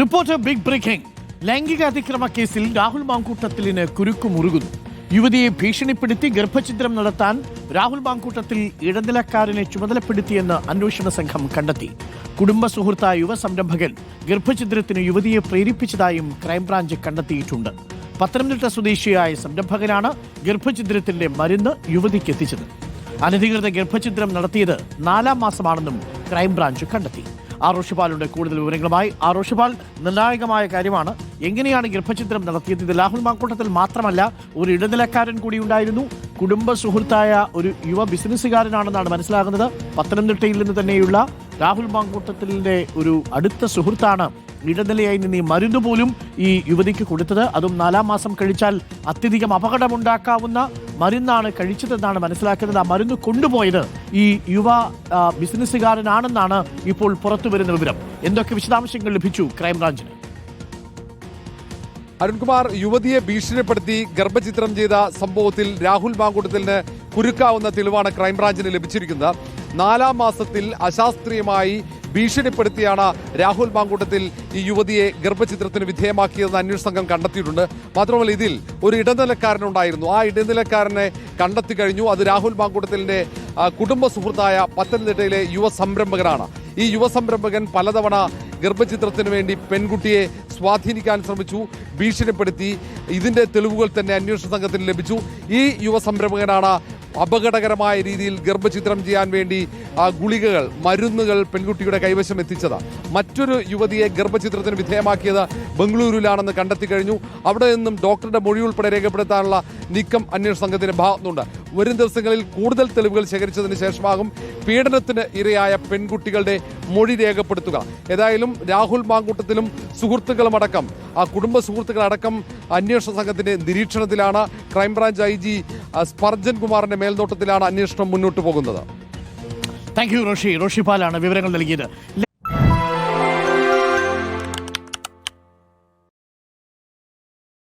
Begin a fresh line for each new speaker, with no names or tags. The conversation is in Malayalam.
Reporter big breaking. ലൈംഗിക അതിക്രമ കേസിൽ രാഹുൽ മാങ്കൂട്ടത്തിലിന് കുരുക്കു മുറുകുന്നു യുവതിയെ ഭീഷണിപ്പെടുത്തി ഗർഭഛിദ്രം നടത്താൻ രാഹുൽ മാങ്കൂട്ടത്തിൽ ഇടനിലക്കാരനെ ചുമതലപ്പെടുത്തിയെന്ന് അന്വേഷണ സംഘം കണ്ടെത്തി. കുടുംബ സുഹൃത്തായ യുവ സംരംഭകൻ ഗർഭഛിദ്രത്തിന് യുവതിയെ പ്രേരിപ്പിച്ചതായും ക്രൈംബ്രാഞ്ച് കണ്ടെത്തിയിട്ടുണ്ട്. പത്തനംതിട്ട സ്വദേശിയായ സംരംഭകനാണ് ഗർഭഛിദ്രത്തിന്റെ മരുന്ന് യുവതിക്ക് എത്തിച്ചത് അനധികൃത ഗർഭഛിദ്രം നടത്തിയത് നാലാം മാസമാണെന്നും ക്രൈംബ്രാഞ്ച് കണ്ടെത്തി. ആർ റോഷിപാലുണ്ട് കൂടുതൽ വിവരങ്ങളുമായി ആറോഷിപാൽ നിർണായകമായ കാര്യമാണ്. എങ്ങനെയാണ് ഗൃഹചിത്രം നടത്തിയത്? ഇത് രാഹുൽ മാക്കൂട്ടത്തിൽ മാത്രമല്ല ഒരു ഇടനിലക്കാരൻ കൂടി ഉണ്ടായിരുന്നു. കുടുംബ സുഹൃത്തായ ഒരു യുവ ബിസിനസ്സുകാരനാണെന്നാണ് മനസ്സിലാകുന്നത്. പത്തനംതിട്ടയിൽ നിന്ന് തന്നെയുള്ള രാഹുൽ മാങ്കൂട്ടത്തിലെ ഒരു അടുത്ത സുഹൃത്താണ് ഇടനിലയായി നിന്ന് ഈ മരുന്ന് പോലും ഈ യുവതിക്ക് കൊടുത്തത്. അതും നാലാം മാസം കഴിച്ചാൽ അത്യധികം അപകടമുണ്ടാക്കാവുന്ന മരുന്നാണ് കഴിച്ചതെന്നാണ് മനസ്സിലാക്കുന്നത്. ആ മരുന്ന് കൊണ്ടുപോയത് ഈ യുവ ബിസിനസ്സുകാരനാണെന്നാണ് ഇപ്പോൾ പുറത്തു വരുന്ന വിവരം. എന്തൊക്കെ വിശദാംശങ്ങൾ ലഭിച്ചു? ക്രൈംബ്രാഞ്ചിന്.
അരുൺകുമാർ യുവതിയെ ഭീഷണിപ്പെടുത്തി ഗർഭചിത്രം ചെയ്ത സംഭവത്തിൽ രാഹുൽ മാങ്കൂട്ടത്തിന് കുരുക്കാവുന്ന തെളിവാണ് ക്രൈംബ്രാഞ്ചിന് ലഭിച്ചിരിക്കുന്നത്. നാലാം മാസത്തിൽ അശാസ്ത്രീയമായി ഭീഷണിപ്പെടുത്തിയാണ് രാഹുൽ മാങ്കൂട്ടത്തിൽ ഈ യുവതിയെ ഗർഭചിത്രത്തിന് വിധേയമാക്കിയതെന്ന് അന്വേഷണ സംഘം കണ്ടെത്തിയിട്ടുണ്ട്. മാത്രമല്ല ഇതിൽ ഒരു ഇടനിലക്കാരനുണ്ടായിരുന്നു. ആ ഇടനിലക്കാരനെ കണ്ടെത്തി കഴിഞ്ഞു. അത് രാഹുൽ മാങ്കൂട്ടത്തിലിന്റെ കുടുംബ സുഹൃത്തായ പത്തനംതിട്ടയിലെ യുവ സംരംഭകനാണ്. ഈ യുവ സംരംഭകൻ പലതവണ ഗർഭചിത്രത്തിന് വേണ്ടി പെൺകുട്ടിയെ സ്വാധീനിക്കാൻ ശ്രമിച്ചു ഭീഷണിപ്പെടുത്തി. ഇതിന്റെ തെളിവുകൾ തന്നെ അന്വേഷണ സംഘത്തിന് ലഭിച്ചു. ഈ യുവ സംരംഭകനാണ് അപകടകരമായ രീതിയിൽ ഗർഭചിത്രം ചെയ്യാൻ വേണ്ടി ആ ഗുളികകൾ മരുന്നുകൾ പെൺകുട്ടിയുടെ കൈവശം എത്തിച്ചത്. മറ്റൊരു യുവതിയെ ഗർഭചിത്രത്തിന് വിധേയമാക്കിയത് ബംഗളൂരുവിലാണെന്ന് കണ്ടെത്തി കഴിഞ്ഞു. അവിടെ നിന്നും ഡോക്ടറുടെ മൊഴി ഉൾപ്പെടെ രേഖപ്പെടുത്താനുള്ള നീക്കം അന്വേഷണ സംഘത്തിന്റെ ഭാഗത്തുനിന്നുണ്ട്. വരും ദിവസങ്ങളിൽ കൂടുതൽ തെളിവുകൾ ശേഖരിച്ചതിന് ശേഷമാകും പീഡനത്തിന് ഇരയായ പെൺകുട്ടികളുടെ മൊഴി രേഖപ്പെടുത്തുക. ഏതായാലും രാഹുൽ മാങ്കൂട്ടത്തിലും സുഹൃത്തുക്കളുമടക്കം ആ കുടുംബ സുഹൃത്തുക്കളടക്കം അന്വേഷണ സംഘത്തിന്റെ നിരീക്ഷണത്തിലാണ്. ക്രൈംബ്രാഞ്ച് ഐ ജി സ്പർജൻ കുമാറിന്റെ മേൽനോട്ടത്തിലാണ് അന്വേഷണം മുന്നോട്ട് പോകുന്നത്.
താങ്ക് യു റോഷി പാലാണ് വിവരങ്ങൾ നൽകിയത്.